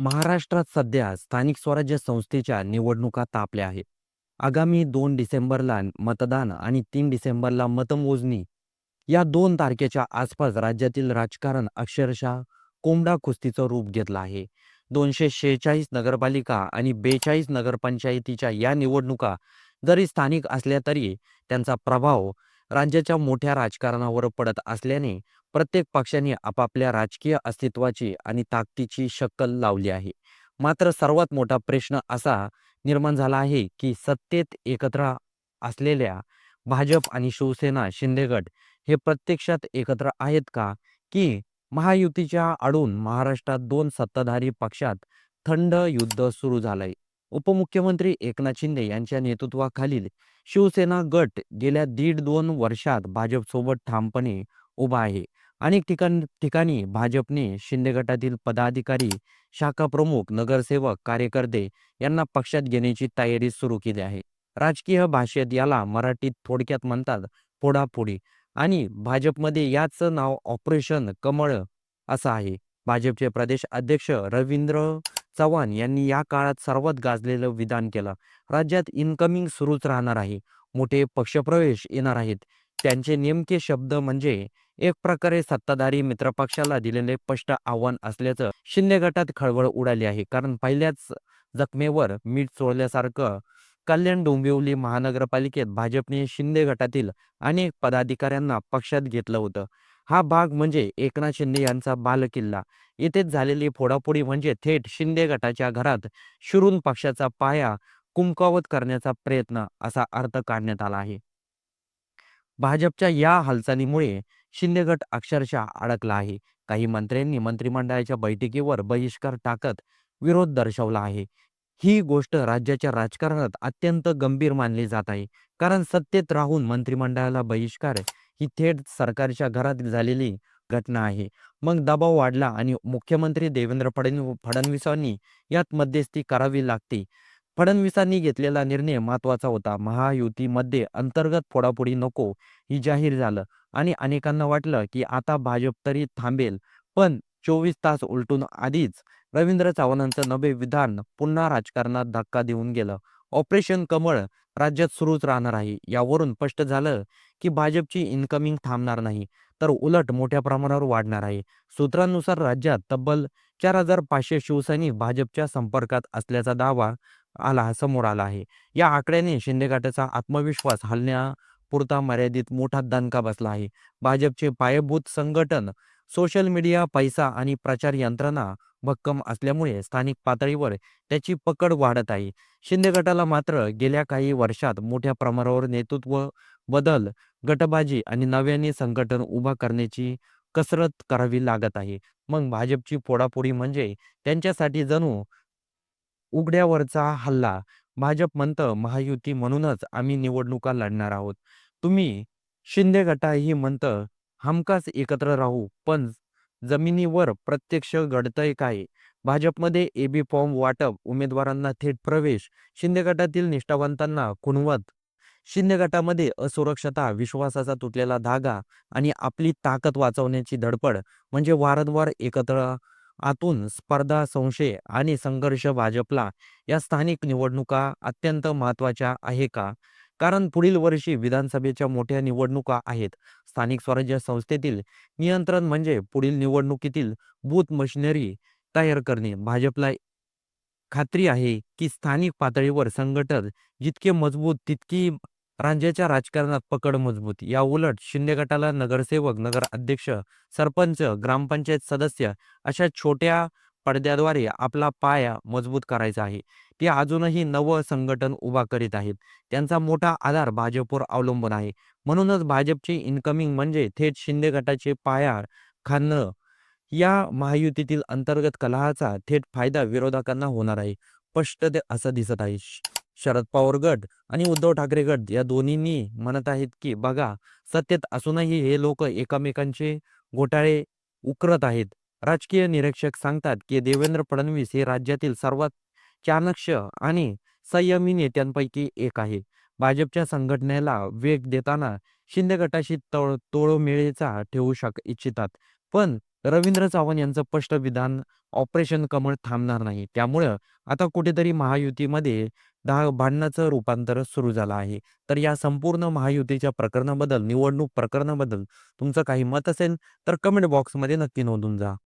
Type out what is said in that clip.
महाराष्ट्रात सध्या स्थानिक स्वराज्य संस्थेच्या निवडणुका तापल्या आहेत. आगामी दोन डिसेंबरला मतदान आणि तीन डिसेंबरला मतमोजणी या दोन तारखेच्या आसपास राज्यातील राजकारण अक्षरशः कोंबडा कुस्तीचं रूप घेतलं आहे. दोनशे शेहेचाळीस नगरपालिका आणि बेचाळीस नगरपंचायतीच्या या निवडणुका जरी स्थानिक असल्या तरी त्यांचा प्रभाव राज्याच्या मोठ्या राजकारणावर पडत असल्याने प्रत्येक पक्षाने आपापल्या राजकीय अस्तित्वाची आणि ताकदीची शक्कल लावली आहे. मात्र सर्वात मोठा प्रश्न असा निर्माण झाला आहे, की सत्तेत एकत्र असलेल्या भाजप आणि शिवसेना, शिंदे गट हे प्रत्यक्षात एकत्र आहेत का? की महायुतीच्या आडून महाराष्ट्रात दोन सत्ताधारी पक्षात थंड युद्ध सुरू झालंय? उपमुख्यमंत्री एकनाथ शिंदे यांच्या नेतृत्वाखालील शिवसेना गट गेल्या दीड दोन वर्षात भाजपसोबत ठामपणे उभा आहे. अनेक ठिकाण ठिकाणी भाजपने शिंदे गटातील पदाधिकारी, शाखा प्रमुख, नगरसेवक, कार्यकर्ते यांना पक्षात घेण्याची तयारी सुरू केली आहे. राजकीय भाषेत याला मराठीत थोडक्यात म्हणतात फोडाफोडी आणि भाजपमध्ये याचं नाव ऑपरेशन कमळ असं आहे. भाजपचे प्रदेश अध्यक्ष रवींद्र चव्हाण यांनी या काळात सर्वात गाजलेलं विधान केलं. राज्यात इनकमिंग सुरूच राहणार आहे. मोठे पक्षप्रवेश येणार आहेत. त्यांचे नेमके शब्द म्हणजे एक प्रकारे सत्ताधारी मित्रपक्षाला दिलेले स्पष्ट आव्हान असल्याचं शिंदे गटात खळबळ उडाली आहे. कारण पहिल्याच जखमेवर मीठ चोळल्यासारखं कल्याण डोंबिवली महानगरपालिकेत भाजपने शिंदे गटातील अनेक पदाधिकाऱ्यांना पक्षात घेतलं होतं. हा भाग म्हणजे एकनाथ शिंदे यांचा बालकिल्ला येथेच झालेली फोडाफोडी म्हणजे थेट शिंदे गटाच्या घरात शिरून पक्षाचा पाया कुमकावत करण्याचा प्रयत्न असा अर्थ काढण्यात आला आहे. भाजपच्या या हालचालीमुळे शिंदे गट अक्षरशः अडकला आहे. काही मंत्र्यांनी मंत्रिमंडळाच्या बैठकीवर बहिष्कार टाकत विरोध दर्शवला आहे. ही गोष्ट राज्याच्या राजकारणात अत्यंत गंभीर मानली जात आहे. कारण सत्तेत राहून मंत्रिमंडळाला बहिष्कार ही थेट सरकारच्या घरात झालेली घटना आहे. मग दबाव वाढला आणि मुख्यमंत्री देवेंद्र फडणवीसांनी यात मध्यस्थी करावी लागते. फडणवीसांनी घेतलेला निर्णय महत्त्वाचा होता. महायुतीमध्ये अंतर्गत फोडाफोडी नको ही जाहीर झालं आणि अनेकांना वाटलं, की आता भाजप तरी थांबेल. पण चोवीस तास उलटून आधीच रवींद्र चव्हाणांचं नवे विधान पुन्हा राजकारणात धक्का देऊन गेलं. ऑपरेशन कमळ राज्यात सुरूच राहणार आहे. यावरून स्पष्ट झालं, की भाजपची इन्कमिंग थांबणार नाही, तर उलट मोठ्या प्रमाणावर वाढणार आहे. सूत्रांनुसार राज्यात तब्बल चार हजार पाचशे शिवसैनिक भाजपच्या संपर्कात असल्याचा दावा आला समोर आला आहे. या आकड्याने शिंदेघाटाचा आत्मविश्वास हलण्यापुरता मर्यादित मोठा दणका बसला आहे. भाजपचे पायाभूत संघटन, सोशल मीडिया, पैसा आणि प्रचार यंत्रणा भक्कम असल्यामुळे स्थानिक पातळीवर त्याची पकड वाढत आहे. शिंदे गटाला मात्र गेल्या काही वर्षात मोठ्या प्रमाणावर नेतृत्व बदल, गटबाजी आणि नव्याने संघटन उभा करण्याची कसरत करावी लागत आहे. मग भाजपची फोडाफोडी म्हणजे त्यांच्यासाठी जणू उघड्यावरचा हल्ला. भाजप म्हणतं महायुती म्हणूनच आम्ही निवडणुका लढणार आहोत. तुम्ही शिंदे गटाही म्हणतं हमखास एकत्र राहू. पण जमिनीवर प्रत्यक्ष घडतंय काय? भाजपमध्ये एबी फॉर्म वाटप, उमेदवारांना थेट प्रवेश, शिंदे गटातील निष्ठावंतांना खुणवत, शिंदे गटामध्ये असुरक्षता, विश्वासाचा तुटलेला धागा आणि आपली ताकद वाचवण्याची धडपड म्हणजे वारंवार एकत्र आतून स्पर्धा, संशय आणि संघर्ष भाजपला या स्थानिक निवडणुका अत्यंत महत्त्वाच्या आहे का? कारण पुढील वर्षी विधानसभेच्या मोठ्या निवडणुका आहेत. स्थानिक स्वराज्य संस्थेतील नियंत्रण म्हणजे पुढील निवडणुकीतील बूथ मशिनरी तयार करणे. भाजपला खात्री आहे, की स्थानिक पातळीवर संघटन जितके मजबूत तितकी राज्याच्या राजकारणात पकड मजबूत. याउलट शिंदे गटाला नगरसेवक, नगर अध्यक्ष सरपंच, ग्रामपंचायत सदस्य अशा छोट्या पडद्याद्वारे आपला पाया मजबूत करायचा आहे. ते अजूनही नवं संघटन उभा करीत आहेत. त्यांचा मोठा आधार भाजपवर अवलंबून आहे. म्हणूनच भाजपचे इन्कमिंग म्हणजे थेट शिंदे गटाचे पाया खाणं. या महायुतीतील अंतर्गत कलहाचा थेट फायदा विरोधकांना होणार आहे. स्पष्ट असं दिसत आहे. शरद पवार गट आणि उद्धव ठाकरे गट या दोन्हींनी म्हणत आहेत, की बघा सत्तेत असूनही हे लोक एकमेकांचे घोटाळे उकरत आहेत. राजकीय निरीक्षक सांगतात, की देवेंद्र फडणवीस हे राज्यातील सर्वात चाणक्ष आणि संयमी नेत्यांपैकी एक आहे. भाजपच्या संघटनेला वेग देताना शिंदे गटाशी तळ तोळमेळीचा ठेवू शक इच्छितात. पण रवींद्र चव्हाण यांचं स्पष्ट विधान ऑपरेशन कमळ थांबणार नाही. त्यामुळं आता कुठेतरी महायुतीमध्ये दहा भांडणाचं रूपांतर सुरू झालं आहे. तर या संपूर्ण महायुतीच्या प्रकरणाबद्दल, निवडणूक प्रकरणाबद्दल तुमचं काही मत असेल तर कमेंट बॉक्समध्ये नक्की नोंदून जा.